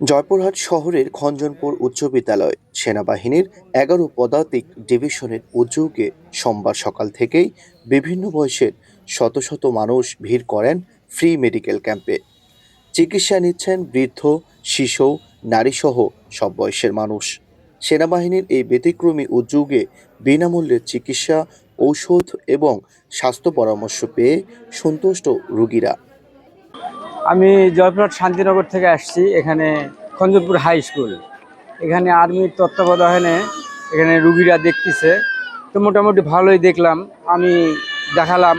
জয়পুরহাট শহরের খঞ্জনপুর উচ্চ বিদ্যালয় সেনাবাহিনীর এগারো পদাতিক ডিভিশনের উদ্যোগে সোমবার সকাল থেকেই বিভিন্ন বয়সের শত শত মানুষ ভিড় করেন ফ্রি মেডিকেল ক্যাম্পে। চিকিৎসা নিচ্ছেন বৃদ্ধ, শিশু, নারীসহ সব বয়সের মানুষ। সেনাবাহিনীর এই ব্যতিক্রমী উদ্যোগে বিনামূল্যে চিকিৎসা, ঔষধ এবং স্বাস্থ্য পরামর্শ পেয়ে সন্তুষ্ট রোগীরা। আমি জয়পুরহাট শান্তিনগর থেকে আসছি এখানে খঞ্জনপুর হাই স্কুল। এখানে আর্মির তত্ত্বাবধানে এখানে রুগীরা দেখতেছে। তো মোটামুটি ভালোই দেখলাম। আমি দেখালাম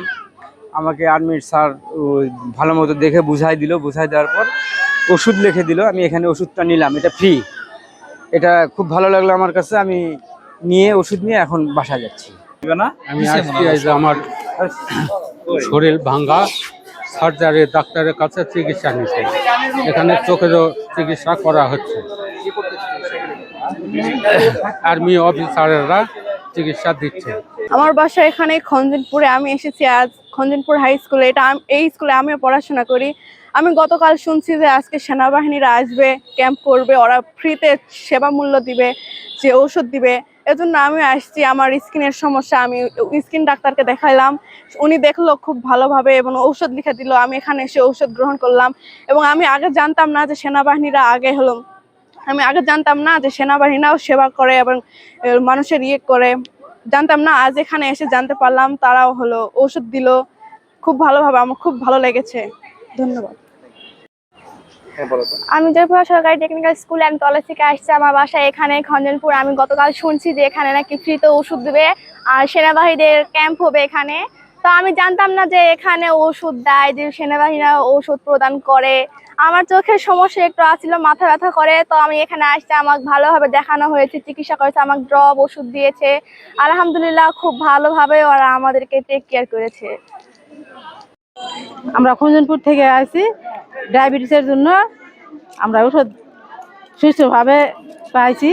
আমাকে আর্মির স্যার ভালো মতো দেখে বুঝাই দিল। বুঝাই দেওয়ার পর ওষুধ লিখে দিল। আমি এখানে ওষুধটা নিলাম এটা ফ্রি। এটা খুব ভালো লাগল আমার কাছে। আমি নিয়ে ওষুধ নিয়ে এখন বাসা যাচ্ছি। আমি আমার শরীর ভাঙ্গা। সার্জারি, ডাক্তারের কাছে চিকিৎসা নিচ্ছে এখানে চোখেরও চিকিৎসা করা হচ্ছে। আর্মি অফিসাররা চিকিৎসা দিচ্ছে। আমার বাসা এখানে খঞ্জনপুরে। আমি এসেছি আজ খঞ্জনপুর হাই স্কুলে। এটা এই স্কুলে আমিও পড়াশোনা করি। আমি গতকাল শুনছি যে আজকে সেনাবাহিনীরা আসবে, ক্যাম্প করবে। ওরা ফ্রিতে সেবা মূল্য দিবে, যে ঔষধ দিবে। এজন্য আমি আসছি, আমার স্কিনের সমস্যা, আমি স্কিন ডাক্তারকে দেখাইলাম। উনি দেখল খুব ভালোভাবে এবং ঔষধ লিখে দিল, আমি এখানে এসে ঔষধ গ্রহণ করলাম। এবং আমি আগে জানতাম না যে সেনাবাহিনীরা আগে হলো, আমি আগে জানতাম না যে সেনাবাহিনীরাও সেবা করে এবং মানুষের ইয়ে করে। জানতাম না, আজ এখানে এসে জানতে পারলাম, তারাও হলো ওষুধ দিল। খুব ভালোভাবে, আমার খুব ভালো লেগেছে। ধন্যবাদ। আমি জয়পুর সরকারি টেকনিক্যাল স্কুল আমি কলেজ থেকে আসছি আমার বাসা এখানে খঞ্জনপুর আমি গতকাল শুনছি যে এখানে নাকি ফ্রিতে ওষুধ দেবে আর সেনাবাহিনীদের ক্যাম্প হবে এখানে। তো আমি জানতাম না যে এখানে ওষুধ দেয় যে সেনাবাহিনীরা ওষুধ প্রদান করে। আমার চোখের সমস্যা একটু আসছিল মাথা ব্যথা করে তো আমি এখানে আসছি আমাকে ভালোভাবে দেখানো হয়েছে চিকিৎসা করেছে আমাকে ড্রপ ওষুধ দিয়েছে। আলহামদুলিল্লাহ খুব ভালোভাবে ওরা আমাদেরকে টেক কেয়ার করেছে। আমরা খঞ্জনপুর থেকে আসি ডায়াবেটিসের জন্য আমরা ওষুধ সুস্থভাবে পাইছি।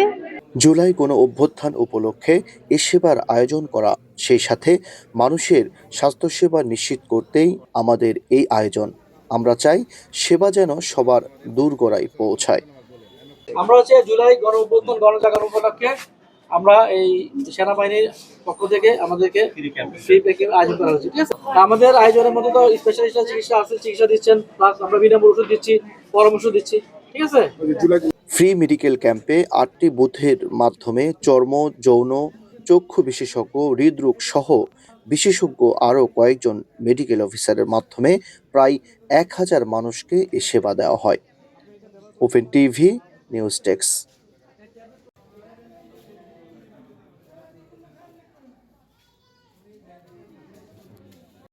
জুলাই কোনো অভ্যুত্থান উপলক্ষে এ সেবার আয়োজন করা সেই সাথে মানুষের স্বাস্থ্যসেবা নিশ্চিত করতেই আমাদের এই আয়োজন। আমরা চাই সেবা যেন সবার দূর দূরগোড়ায় পৌঁছায়। আমরা হচ্ছে জুলাই গণ অভ্যুত্থান গণজাগরণ উপলক্ষে আমরা এই সেনাবাহিনীর পক্ষ থেকে আমাদেরকে ফ্রি প্যাকেজ আয়োজন করা হয়েছে ঠিক আছে? আমাদের আয়োজনের মধ্যে তো স্পেশালিস্ট চিকিৎসা আছে চিকিৎসা দিচ্ছেন প্লাস আমরা বিনামূল্য ওষুধ দিচ্ছি পরামর্শ দিচ্ছি ঠিক আছে? ফ্রি মেডিকেল ক্যাম্পে আটটি বুথের মাধ্যমে চর্ম যৌন চক্ষু বিশেষজ্ঞ হৃদরোগ সহ বিশেষজ্ঞ আরও কয়েকজন মেডিকেল অফিসারের মাধ্যমে প্রায় এক হাজার মানুষকে এ সেবা দেওয়া হয়। Open TV news desk